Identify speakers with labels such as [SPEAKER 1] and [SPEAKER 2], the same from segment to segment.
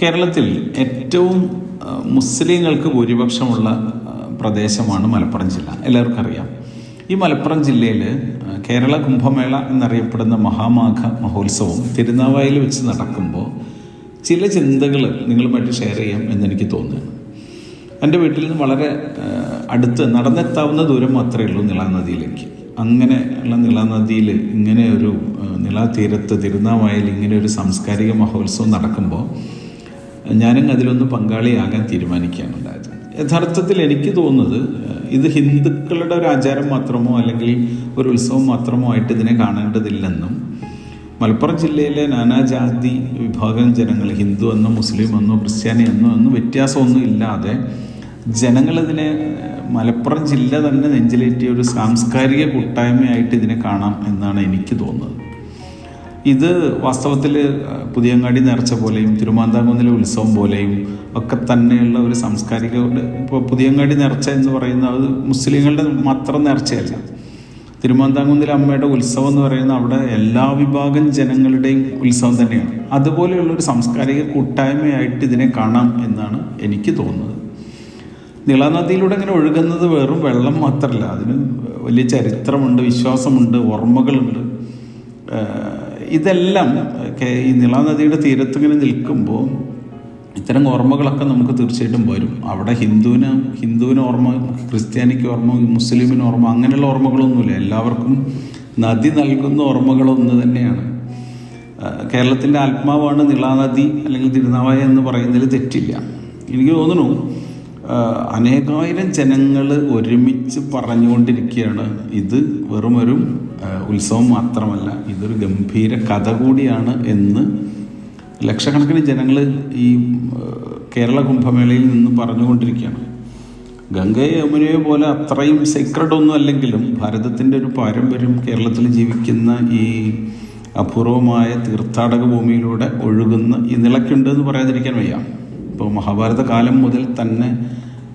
[SPEAKER 1] കേരളത്തിൽ ഏറ്റവും മുസ്ലിങ്ങൾക്ക് ഭൂരിപക്ഷമുള്ള പ്രദേശമാണ് മലപ്പുറം ജില്ല. എല്ലാവർക്കും അറിയാം. ഈ മലപ്പുറം ജില്ലയിൽ കേരള കുംഭമേള എന്നറിയപ്പെടുന്ന മഹാമാഘ മഹോത്സവം തിരുനാവായിൽ വെച്ച് നടക്കുമ്പോൾ ചില ചിന്തകൾ നിങ്ങളുമായിട്ട് ഷെയർ ചെയ്യാം എന്നെനിക്ക് തോന്നുന്നു. എന്റെ വീട്ടിൽ നിന്ന് വളരെ അടുത്ത് നടന്നെത്താവുന്ന ദൂരം മാത്രമേ ഉള്ളൂ നിളാനദിയിലേക്ക് അങ്ങനെ ഉള്ള നിളാനദിയിൽ ഇങ്ങനെ ഒരു ആ, നിളാ തീരത്ത് തിരുനാവായിൽ ഇങ്ങനെ ഒരു സാംസ്കാരിക മഹോത്സവം നടക്കുമ്പോൾ ഞാനും അതിലൊന്ന് പങ്കാളിയാകാൻ തീരുമാനിക്കുകയാണ് ഉണ്ടായത് യഥാർത്ഥത്തിൽ എനിക്ക് തോന്നുന്നത് ഇത് ഹിന്ദുക്കളുടെ ഒരു ആചാരം മാത്രമോ അല്ലെങ്കിൽ ഒരു ഉത്സവം മാത്രമോ ആയിട്ട് ഇതിനെ കാണേണ്ടതില്ലെന്നും മലപ്പുറം ജില്ലയിലെ നാനാജാതി വിഭാഗം ജനങ്ങൾ ഹിന്ദു എന്നോ മുസ്ലിം എന്നോ ക്രിസ്ത്യാനി എന്നോ എന്നും വ്യത്യാസമൊന്നും ഇല്ലാതെ ജനങ്ങളിതിനെ മലപ്പുറം ജില്ല തന്നെ നെഞ്ചിലേറ്റിയ ഒരു സാംസ്കാരിക കൂട്ടായ്മയായിട്ട് ഇതിനെ കാണാം എന്നാണ് എനിക്ക് തോന്നുന്നത്. ഇത് വാസ്തവത്തിൽ പുതിയങ്ങാടി നേർച്ച പോലെയും തിരുമാന്താംകുന്നിലെ ഉത്സവം പോലെയും ഒക്കെ തന്നെയുള്ള ഒരു സാംസ്കാരിക ഇപ്പോൾ പുതിയങ്ങാടി നേർച്ച എന്ന് പറയുന്ന അത് മുസ്ലിങ്ങളുടെ മാത്രം നേർച്ചയല്ല. തിരുമാന്താംകുന്നിലെ അമ്മയുടെ ഉത്സവം എന്ന് പറയുന്ന അവിടെ എല്ലാ വിഭാഗം ജനങ്ങളുടെയും ഉത്സവം തന്നെയാണ്. അതുപോലെയുള്ള ഒരു സാംസ്കാരിക കൂട്ടായ്മയായിട്ട് ഇതിനെ കാണാം എന്നാണ് എനിക്ക് തോന്നുന്നത്. നിളനദിയിലൂടെ ഇങ്ങനെ ഒഴുകുന്നത് വെറും വെള്ളം മാത്രമല്ല അതിന് വലിയ ചരിത്രമുണ്ട് വിശ്വാസമുണ്ട് ഓർമ്മകളുണ്ട്. ഇതെല്ലാം ഈ നിളാനദിയുടെ തീരത്ത് ഇങ്ങനെ നിൽക്കുമ്പോൾ ഇത്തരം ഓർമ്മകളൊക്കെ നമുക്ക് തീർച്ചയായിട്ടും വരും. അവിടെ ഹിന്ദുവിന് ഹിന്ദുവിന് ഓർമ്മ ക്രിസ്ത്യാനിക്ക് ഓർമ്മ മുസ്ലിമിന് ഓർമ്മ അങ്ങനെയുള്ള ഓർമ്മകളൊന്നുമില്ല. എല്ലാവർക്കും നദി നൽകുന്ന ഓർമ്മകളൊന്ന് തന്നെയാണ്. കേരളത്തിന്റെ ആത്മാവാണ് നിളാനദി അല്ലെങ്കിൽ തിരുനാവായ എന്ന് പറയുന്നതിൽ തെറ്റില്ല. എനിക്ക് തോന്നുന്നു അനേകായിരം ജനങ്ങൾ ഒരുമിച്ച് പറഞ്ഞുകൊണ്ടിരിക്കുകയാണ്. ഇത് വെറുമൊരു ഉത്സവം മാത്രമല്ല ഇതൊരു ഗംഭീര കഥ കൂടിയാണ് എന്ന് ലക്ഷക്കണക്കിന് ജനങ്ങൾ ഈ കേരള കുംഭമേളയിൽ നിന്ന് പറഞ്ഞുകൊണ്ടിരിക്കുകയാണ്. ഗംഗയെ യമുനയെ പോലെ അത്രയും സീക്രട്ട് ഒന്നും അല്ലെങ്കിലും ഭാരതത്തിന്റെ ഒരു പാരമ്പര്യം കേരളത്തിൽ ജീവിക്കുന്ന ഈ അപൂർവമായ തീർത്ഥാടക ഭൂമിയിലൂടെ ഒഴുകുന്ന ഈ നിളയ്ക്കുണ്ട് എന്ന് പറയാതിരിക്കാൻ വയ്യ. ഇപ്പോൾ മഹാഭാരത കാലം മുതൽ തന്നെ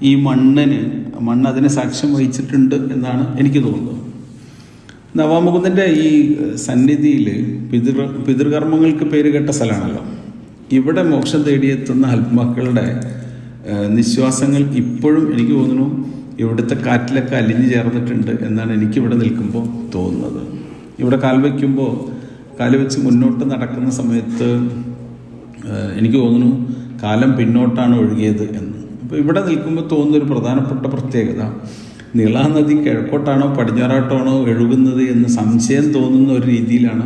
[SPEAKER 1] ഈ മണ്ണിന് മണ്ണ് അതിനെ സാക്ഷ്യം വഹിച്ചിട്ടുണ്ട് എന്നാണ് എനിക്ക് തോന്നുന്നത്. നവാമുകുന്ദന്റെ ഈ സന്നിധിയിൽ പിതൃ പിതൃകർമ്മങ്ങൾക്ക് പേര് കേട്ട സ്ഥലമാണല്ലോ. ഇവിടെ മോക്ഷം തേടിയെത്തുന്ന ആത്മാക്കളുടെ നിശ്വാസങ്ങൾ ഇപ്പോഴും എനിക്ക് തോന്നുന്നു ഇവിടുത്തെ കാറ്റിലൊക്കെ അലിഞ്ഞു ചേർന്നിട്ടുണ്ട് എന്നാണ് എനിക്കിവിടെ നിൽക്കുമ്പോൾ തോന്നുന്നത്. ഇവിടെ കാൽ വയ്ക്കുമ്പോൾ കാൽ വെച്ച് മുന്നോട്ട് നടക്കുന്ന സമയത്ത് എനിക്ക് തോന്നുന്നു കാലം പിന്നോട്ടാണ് ഒഴുകിയത് എന്ന്. അപ്പോൾ ഇവിടെ നിൽക്കുമ്പോൾ തോന്നുന്ന ഒരു പ്രധാനപ്പെട്ട പ്രത്യേകത നീളാനദി കിഴക്കോട്ടാണോ പടിഞ്ഞാറോട്ടാണോ ഒഴുകുന്നത് എന്ന് സംശയം തോന്നുന്ന ഒരു രീതിയിലാണ്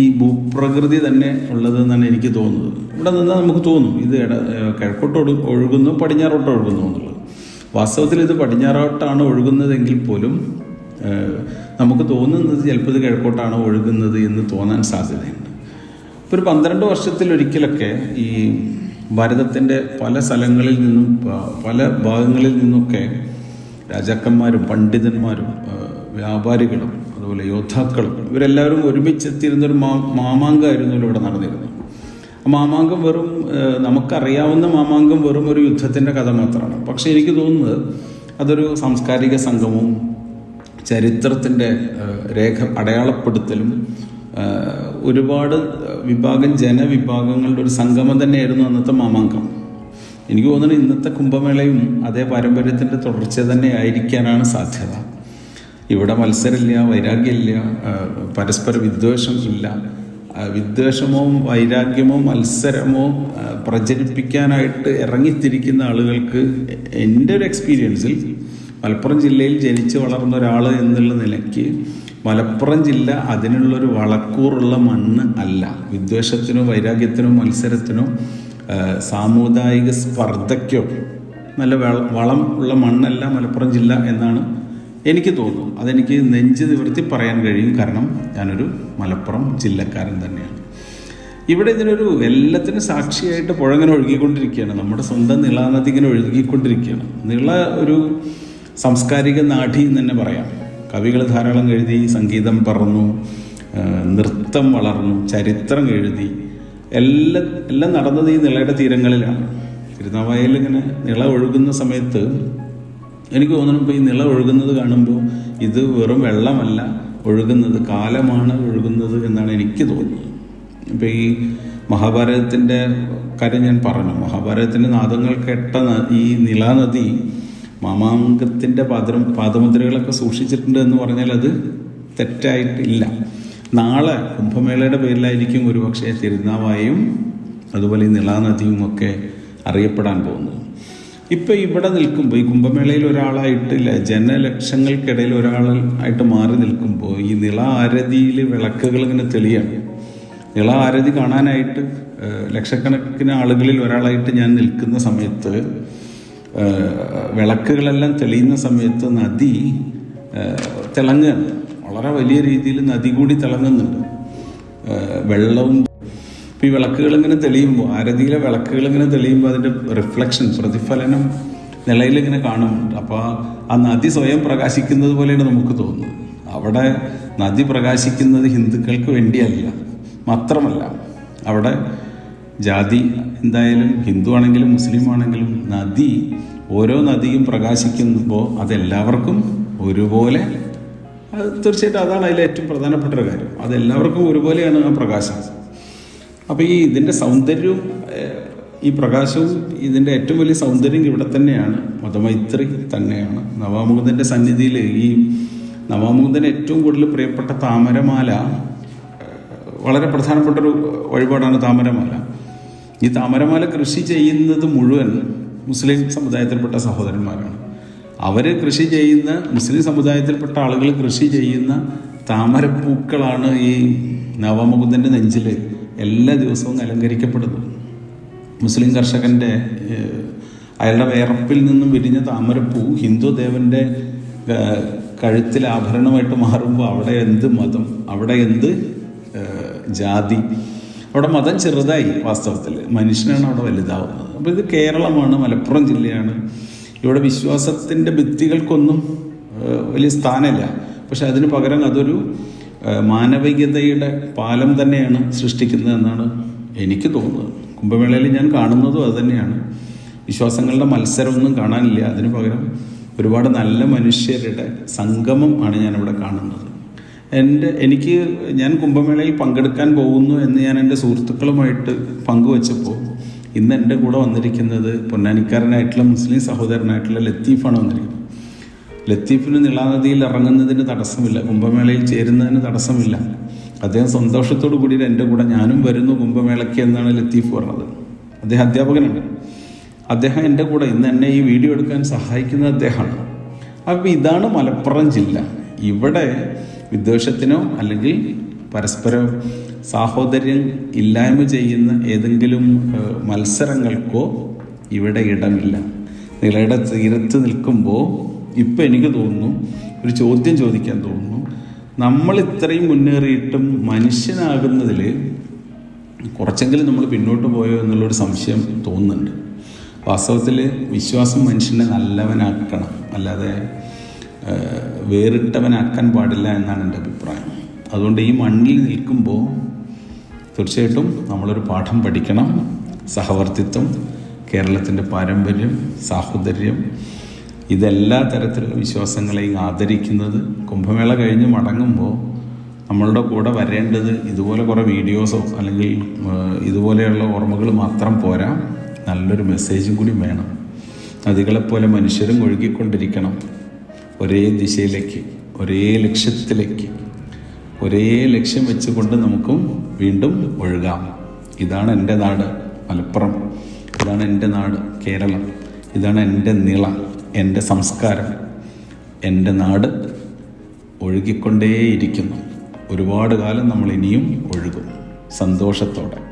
[SPEAKER 1] ഈ ഭൂപ്രകൃതി തന്നെ ഉള്ളതെന്നാണ് എനിക്ക് തോന്നുന്നത്. ഇവിടെ നിന്നാൽ നമുക്ക് തോന്നും ഇത് ഇട കിഴക്കോട്ട് ഒഴു ഒഴുകുന്നു പടിഞ്ഞാറോട്ട് ഒഴുകുന്നു എന്നുള്ളത്. വാസ്തവത്തിൽ ഇത് പടിഞ്ഞാറോട്ടാണ് ഒഴുകുന്നതെങ്കിൽ പോലും നമുക്ക് തോന്നുന്നത് ചിലപ്പോൾ ഇത് കിഴക്കോട്ടാണ് ഒഴുകുന്നത് എന്ന് തോന്നാൻ സാധ്യതയുണ്ട്. ഇപ്പോൾ ഒരു പന്ത്രണ്ട് വർഷത്തിലൊരിക്കലൊക്കെ ഈ ഭാരതത്തിന്റെ പല സ്ഥലങ്ങളിൽ നിന്നും പല ഭാഗങ്ങളിൽ നിന്നൊക്കെ രാജാക്കന്മാരും പണ്ഡിതന്മാരും വ്യാപാരികളും അതുപോലെ യോദ്ധാക്കളും ഇവരെല്ലാവരും ഒരുമിച്ചെത്തിയിരുന്നൊരു മാ മാമാങ്കമായിരുന്നല്ലോ ഇവിടെ നടന്നിരുന്നത്. ആ മാമാങ്കം വെറും നമുക്കറിയാവുന്ന മാമാങ്കം വെറും ഒരു യുദ്ധത്തിന്റെ കഥ മാത്രമാണ്. പക്ഷേ എനിക്ക് തോന്നുന്നത് അതൊരു സാംസ്കാരിക സംഗമവും ചരിത്രത്തിന്റെ രേഖ അടയാളപ്പെടുത്തലും ഒരുപാട് വിഭാഗം ജനവിഭാഗങ്ങളുടെ ഒരു സംഗമം തന്നെയായിരുന്നു അന്നത്തെ മാമാങ്കം. എനിക്ക് തോന്നുന്നത് ഇന്നത്തെ കുംഭമേളയും അതേ പാരമ്പര്യത്തിന്റെ തുടർച്ച തന്നെ ആയിരിക്കാനാണ് സാധ്യത. ഇവിടെ മത്സരമില്ല വൈരാഗ്യമില്ല പരസ്പര വിദ്വേഷം ഇല്ല. വിദ്വേഷമോ വൈരാഗ്യമോ മത്സരമോ പ്രചരിപ്പിക്കാനായിട്ട് ഇറങ്ങിത്തിരിക്കുന്ന ആളുകൾക്ക് എന്റെ ഒരു എക്സ്പീരിയൻസിൽ മലപ്പുറം ജില്ലയിൽ ജനിച്ച് വളർന്ന ഒരാൾ എന്നുള്ള നിലയ്ക്ക് മലപ്പുറം ജില്ല അതിനുള്ളൊരു വളക്കൂറുള്ള മണ്ണ് അല്ല. വിദ്വേഷത്തിനോ വൈരാഗ്യത്തിനോ മത്സരത്തിനോ സാമുദായിക സ്പർദ്ധയ്ക്കോ നല്ല വള- ഉള്ള മണ്ണല്ല മലപ്പുറം ജില്ല എന്നാണ് എനിക്ക് തോന്നുന്നു. അതെനിക്ക് നെഞ്ച് നിവർത്തി പറയാൻ കഴിയും. കാരണം ഞാനൊരു മലപ്പുറം ജില്ലക്കാരൻ തന്നെയാണ്. ഇവിടെ ഇതിനൊരു എല്ലാത്തിനും സാക്ഷിയായിട്ട് പുഴങ്ങനെ ഒഴുകിക്കൊണ്ടിരിക്കുകയാണ്. നമ്മുടെ സ്വന്തം നിളാനദി ഇങ്ങനെ ഒഴുകിക്കൊണ്ടിരിക്കുകയാണ്. നിള ഒരു സാംസ്കാരിക നാഠി എന്ന് തന്നെ പറയാം. കവികൾ ധാരാളം എഴുതി സംഗീതം പറന്നു നൃത്തം വളർന്നു ചരിത്രം എഴുതി എല്ലാം എല്ലാം നടന്നത് ഈ നിളയുടെ തീരങ്ങളിലാണ്. തിരുനാവായയിൽ ഇങ്ങനെ നിള ഒഴുകുന്ന സമയത്ത് എനിക്ക് തോന്നുന്നു ഇപ്പോൾ ഈ നിള ഒഴുകുന്നത് കാണുമ്പോൾ ഇത് വെറും വെള്ളമല്ല ഒഴുകുന്നത് കാലമാണ് ഒഴുകുന്നത് എന്നാണ് എനിക്ക് തോന്നുന്നത് ഇപ്പോൾ ഈ മഹാഭാരതത്തിന്റെ കാര്യം ഞാൻ പറഞ്ഞു. മഹാഭാരതത്തിന്റെ നാദങ്ങൾ കേട്ട ഈ നിളാനദി മാമാങ്കത്തിന്റെ പാദം പാദമുദ്രകളൊക്കെ സൂക്ഷിച്ചിട്ടുണ്ട് എന്ന് പറഞ്ഞാൽ അത് തെറ്റായിട്ടില്ല. നാളെ കുംഭമേളയുടെ പേരിലായിരിക്കും ഒരുപക്ഷെ തിരുനാവായും അതുപോലെ നിളാനദിയും ഒക്കെ അറിയപ്പെടാൻ പോകുന്നത്. ഇപ്പം ഇവിടെ നിൽക്കുമ്പോൾ ഈ കുംഭമേളയിൽ ഒരാളായിട്ടില്ല ജനലക്ഷങ്ങൾക്കിടയിൽ ഒരാളായിട്ട് മാറി നിൽക്കുമ്പോൾ ഈ നിള ആരതിയിൽ വിളക്കുകൾ ഇങ്ങനെ തെളിയാണ്. നിള ആരതി കാണാനായിട്ട് ലക്ഷക്കണക്കിന് ആളുകളിൽ ഒരാളായിട്ട് ഞാൻ നിൽക്കുന്ന സമയത്ത് വിളക്കുകളെല്ലാം തെളിയുന്ന സമയത്ത് നദി തിളങ്ങുകയാണ്. വളരെ വലിയ രീതിയിൽ നദി കൂടി തിളങ്ങുന്നുണ്ട്. വെള്ളവും ഇപ്പം ഈ വിളക്കുകൾ ഇങ്ങനെ തെളിയുമ്പോൾ ആരതിയിലെ വിളക്കുകൾ ഇങ്ങനെ തെളിയുമ്പോൾ അതിന്റെ റിഫ്ലക്ഷൻ പ്രതിഫലനം നിലയിൽ ഇങ്ങനെ കാണുന്നുണ്ട്. അപ്പോൾ ആ നദി സ്വയം പ്രകാശിക്കുന്നത് പോലെയാണ് നമുക്ക് തോന്നുന്നത്. അവിടെ നദി പ്രകാശിക്കുന്നത് ഹിന്ദുക്കൾക്ക് വേണ്ടിയല്ല മാത്രമല്ല. അവിടെ ജാതി എന്തായാലും ഹിന്ദു ആണെങ്കിലും മുസ്ലിം ആണെങ്കിലും നദി ഓരോ നദിയും പ്രകാശിക്കുമ്പോൾ അതെല്ലാവർക്കും ഒരുപോലെ അത് തീർച്ചയായിട്ടും അതാണ് അതിലെ ഏറ്റവും പ്രധാനപ്പെട്ട ഒരു കാര്യം. അതെല്ലാവർക്കും ഒരുപോലെയാണ് ആ പ്രകാശം. അപ്പോൾ ഈ ഇതിന്റെ സൗന്ദര്യവും ഈ പ്രകാശവും ഇതിന്റെ ഏറ്റവും വലിയ സൗന്ദര്യം ഇവിടെ തന്നെയാണ്. മതമൈത്രി തന്നെയാണ്. നവാമുകുന്ദന്റെ സന്നിധിയിൽ ഈ നവാമുകുന്ദന് ഏറ്റവും കൂടുതൽ പ്രിയപ്പെട്ട താമരമാല വളരെ പ്രധാനപ്പെട്ട ഒരു വഴിപാടാണ് താമരമാല. ഈ താമരമാല കൃഷി ചെയ്യുന്നത് മുഴുവൻ മുസ്ലിം സമുദായത്തിൽപ്പെട്ട സഹോദരന്മാരാണ്. അവർ കൃഷി ചെയ്യുന്ന മുസ്ലിം സമുദായത്തിൽപ്പെട്ട ആളുകൾ കൃഷി ചെയ്യുന്ന താമരപ്പൂക്കളാണ് ഈ നവമുകുന്ദന്റെ നെഞ്ചിൽ എല്ലാ ദിവസവും അലങ്കരിക്കപ്പെടുന്നു മുസ്ലിം കർഷകന്റെ അയാളുടെ വേറപ്പിൽ നിന്നും വിരിഞ്ഞ താമരപ്പൂ ഹിന്ദു ദേവന്റെ കഴുത്തിൽ ആഭരണമായിട്ട് മാറുമ്പോൾ അവിടെ എന്ത് മതം അവിടെ എന്ത് ജാതി അവിടെ മതം ചെറുതായി വാസ്തവത്തിൽ മനുഷ്യനാണ് അവിടെ വലുതാവുന്നത്. അപ്പോൾ ഇത് കേരളമാണ് മലപ്പുറം ജില്ലയാണ്. ഇവിടെ വിശ്വാസത്തിന്റെ ഭിത്തികൾക്കൊന്നും വലിയ സ്ഥാനമില്ല. പക്ഷെ അതിന് പകരം അതൊരു മാനവികതയുടെ പാലം തന്നെയാണ് സൃഷ്ടിക്കുന്നതെന്നാണ് എനിക്ക് തോന്നുന്നത്. കുംഭമേളയിൽ ഞാൻ കാണുന്നതും അതുതന്നെയാണ് വിശ്വാസങ്ങളുടെ മത്സരമൊന്നും കാണാനില്ല. അതിനു പകരം ഒരുപാട് നല്ല മനുഷ്യരുടെ സംഗമം ആണ് ഞാനിവിടെ കാണുന്നത്. എന്റെ എനിക്ക് ഞാൻ കുംഭമേളയിൽ പങ്കെടുക്കാൻ പോകുന്നു എന്ന് ഞാൻ എന്റെ സുഹൃത്തുക്കളുമായിട്ട് പങ്കുവച്ചപ്പോൾ ഇന്ന് എന്റെ കൂടെ വന്നിരിക്കുന്നത് പൊന്നാനിക്കാരനായിട്ടുള്ള മുസ്ലിം സഹോദരനായിട്ടുള്ള ലത്തീഫാണ് വന്നിരിക്കുന്നത്. ലത്തീഫിന് നിളാനദിയിൽ ഇറങ്ങുന്നതിന് തടസ്സമില്ല കുംഭമേളയിൽ ചേരുന്നതിന് തടസ്സമില്ല. അദ്ദേഹം സന്തോഷത്തോടു കൂടി എന്റെ കൂടെ ഞാനും വരുന്നു കുംഭമേളയ്ക്ക് എന്നാണ് ലത്തീഫ് പറഞ്ഞത്. അദ്ദേഹം അധ്യാപകനാണ്. അദ്ദേഹം എന്റെ കൂടെ ഇന്ന് എന്നെ ഈ വീഡിയോ എടുക്കാൻ സഹായിക്കുന്ന അദ്ദേഹമാണ്. അപ്പോൾ ഇതാണ് മലപ്പുറം ജില്ല. ഇവിടെ വിദ്വേഷത്തിനോ അല്ലെങ്കിൽ പരസ്പരം സാഹോദര്യം ഇല്ലായ്മ ചെയ്യുന്ന ഏതെങ്കിലും മത്സരങ്ങൾക്കോ ഇവിടെ ഇടമില്ല. നിലയുടെ തീരത്ത് നിൽക്കുമ്പോൾ ഇപ്പം എനിക്ക് തോന്നുന്നു ഒരു ചോദ്യം ചോദിക്കാൻ തോന്നുന്നു. നമ്മൾ ഇത്രയും മുന്നേറിയിട്ടും മനുഷ്യനാകുന്നതിൽ കുറച്ചെങ്കിലും നമ്മൾ പിന്നോട്ട് പോയോ എന്നുള്ളൊരു സംശയം തോന്നുന്നുണ്ട്. വാസ്തവത്തിൽ വിശ്വാസം മനുഷ്യനെ നല്ലവനാക്കണം. അല്ലാതെ വേറിട്ടവനാക്കാൻ പാടില്ല എന്നാണ് എന്റെ അഭിപ്രായം. അതുകൊണ്ട് ഈ മണ്ണിൽ നിൽക്കുമ്പോൾ തീർച്ചയായിട്ടും നമ്മളൊരു പാഠം പഠിക്കണം. സഹവർത്തിത്വം കേരളത്തിന്റെ പാരമ്പര്യം സാഹോദര്യം ഇതെല്ലാ തരത്തിലുള്ള വിശ്വാസങ്ങളെയും ആദരിക്കുന്നത്. കുംഭമേള കഴിഞ്ഞ് മടങ്ങുമ്പോൾ നമ്മളുടെ കൂടെ വരേണ്ടത് ഇതുപോലെ കുറേ വീഡിയോസോ അല്ലെങ്കിൽ ഇതുപോലെയുള്ള ഓർമ്മകൾ മാത്രം പോരാ. നല്ലൊരു മെസ്സേജും കൂടി വേണം. നദികളെപ്പോലെ മനുഷ്യരും ഒഴുകിക്കൊണ്ടിരിക്കണം. ഒരേ ദിശയിലേക്ക് ഒരേ ലക്ഷ്യത്തിലേക്ക്. ഒരേ ലക്ഷ്യം വെച്ചുകൊണ്ട് നമുക്കും വീണ്ടും ഒഴുകാം. ഇതാണ് എന്റെ നാട് മലപ്പുറം. ഇതാണ് എന്റെ നാട് കേരളം. ഇതാണ് എന്റെ നിള എന്റെ സംസ്കാരം. എന്റെ നാട് ഒഴുകിക്കൊണ്ടേയിരിക്കുന്നു. ഒരുപാട് കാലം നമ്മൾ ഇനിയും ഒഴുകും. സന്തോഷത്തോടെ.